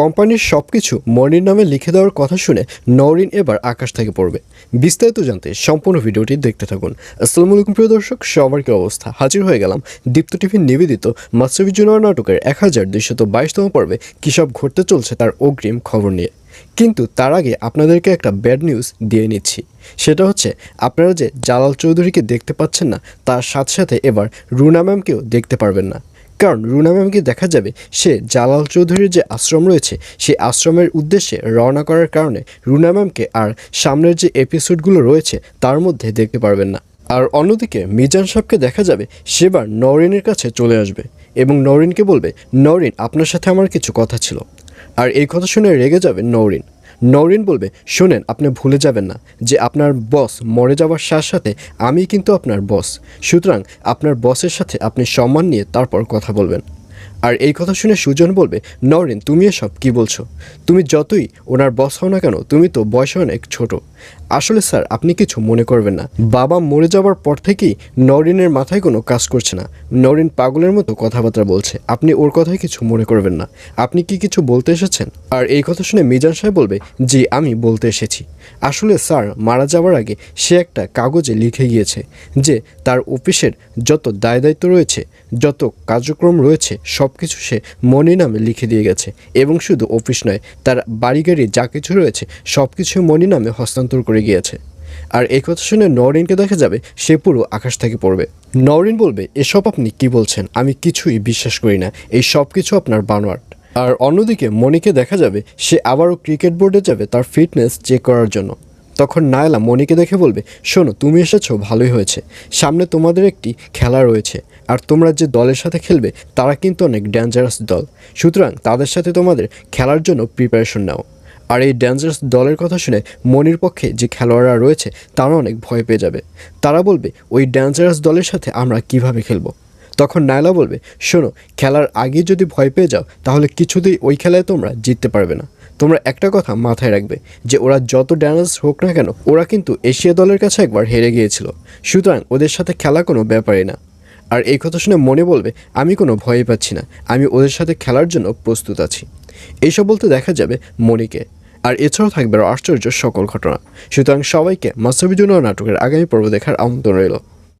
কোম্পানির সব কিছু মনির নামে লিখে দেওয়ার কথা শুনে নরিন এবার আকাশ থেকে পড়বে। বিস্তারিত জানতে সম্পূর্ণ ভিডিওটি দেখতে থাকুন। আসসালামু আলাইকুম, প্রিয় দর্শক, সবার কি অবস্থা? হাজির হয়ে গেলাম দীপ্ত টিভির নিবেদিত মাস্টারবি জুনিয়র নাটকের এক হাজার দুইশত বাইশতম পর্বে কী সব ঘটতে চলছে তার অগ্রিম খবর নিয়ে। কিন্তু তার আগে আপনাদেরকে একটা ব্যাড নিউজ দিয়ে নিচ্ছি। সেটা হচ্ছে, আপনারা যে জালাল চৌধুরীকে দেখতে পাচ্ছেন না, তার সাথে সাথে এবার রুনা ম্যামকেও দেখতে পারবেন না। কারণ রুনা দেখা যাবে সে জালাল চৌধুরীর যে আশ্রম রয়েছে, সেই আশ্রমের উদ্দেশ্যে রওনা করার কারণে রুনা ম্যামকে আর সামনের যে এপিসোডগুলো রয়েছে, তার মধ্যে দেখতে পারবেন না। আর অন্যদিকে মিজান সাহেবকে দেখা যাবে সেবার নরিনের কাছে চলে আসবে এবং নরিনকে বলবে, নরিন, আপনার সাথে আমার কিছু কথা ছিল। আর এই কথা শুনে রেগে যাবে নরিন। নরিন বলবে, শোনেন, আপনি ভুলে যাবেন না যে আপনার বস মরে যাওয়ার সাথে সাথে আমি কিন্তু আপনার বস। সুতরাং আপনার বসের সাথে আপনি সম্মান নিয়ে তারপর কথা বলবেন। আর এই কথা শুনে সুজন বলবে, নরিন, তুমি এসব কি বলছো? তুমি যতই ওনার বস হও না কেন, তুমি তো বয়সে অনেক ছোট। আসলে স্যার, আপনি কিছু মনে করবেন না। বাবা মরে যাওয়ার পর থেকেই নরিনের মাথায় কোনো কাজ করছে না। নরিন পাগলের মতো কথাবার্তা বলছে। আপনি ওর কথায় কিছু মনে করবেন না। আপনি কি কিছু বলতে এসেছেন? আর এই কথা শুনে মিজান সাহেব বলবে, জি, আমি বলতে এসেছি। আসলে স্যার, মারা যাওয়ার আগে সে একটা কাগজে লিখে গিয়েছে যে তার অফিসের যত দায় দায়িত্ব রয়েছে, যত কার্যক্রম রয়েছে, সব কিছু সে মনি নামে লিখে দিয়ে গেছে। এবং শুধু অফিস নয়, তার বাড়ি গাড়ি যা কিছু রয়েছে সব কিছু মনি নামে হস্তান্তর করে গিয়েছে। আর এই কথা শুনে নরিনকে দেখা যাবে, সে পুরো আকাশ থেকে পড়বে। নরিন বলবে, এসব আপনি কি বলছেন? আমি কিছুই বিশ্বাস করি না। এই সব কিছু আপনার বানোয়াট। আর অন্যদিকে মনিকে দেখা যাবে, সে আবারও ক্রিকেট বোর্ডে যাবে তার ফিটনেস চেক করার জন্য। তখন নায়লা মনিকে দেখে বলবে, শোনো, তুমি এসেছ, ভালোই হয়েছে। সামনে তোমাদের একটি খেলা রয়েছে, আর তোমরা যে দলের সাথে খেলবে, তারা কিন্তু অনেক ডেঞ্জারাস দল। সুতরাং তাদের সাথে তোমাদের খেলার জন্য প্রিপারেশন নাও। আর এই ডেঞ্জারাস দলের কথা শুনে মনির পক্ষে যে খেলোয়াড়রা রয়েছে, তারা অনেক ভয় পেয়ে যাবে। তারা বলবে, ওই ডেঞ্জারাস দলের সাথে আমরা কীভাবে খেলব? তখন নায়লা বলবে, শোনো, খেলার আগে যদি ভয় পেয়ে যাও, তাহলে কিছুতেই ওই খেলায় তোমরা জিততে পারবে না। তোমরা একটা কথা মাথায় রাখবে যে ওরা যত ড্যান্স হোক না কেন, ওরা কিন্তু এশিয়া দলের কাছে একবার হেরে গিয়েছিল। সুতরাং ওদের সাথে খেলা কোনো ব্যাপারই না। আর এই কথা শুনে মনে বলবে, আমি কোনো ভয় পাচ্ছি না। আমি ওদের সাথে খেলার জন্য প্রস্তুত আছি। এইসব বলতে দেখা যাবে মনিকে। আর এছাড়াও থাকবে আশ্চর্য সকল ঘটনা। সুতরাং সবাইকে মাস্টারবিজুন নাটকের আগামী পর্ব দেখার আমন্ত্রণ রইল।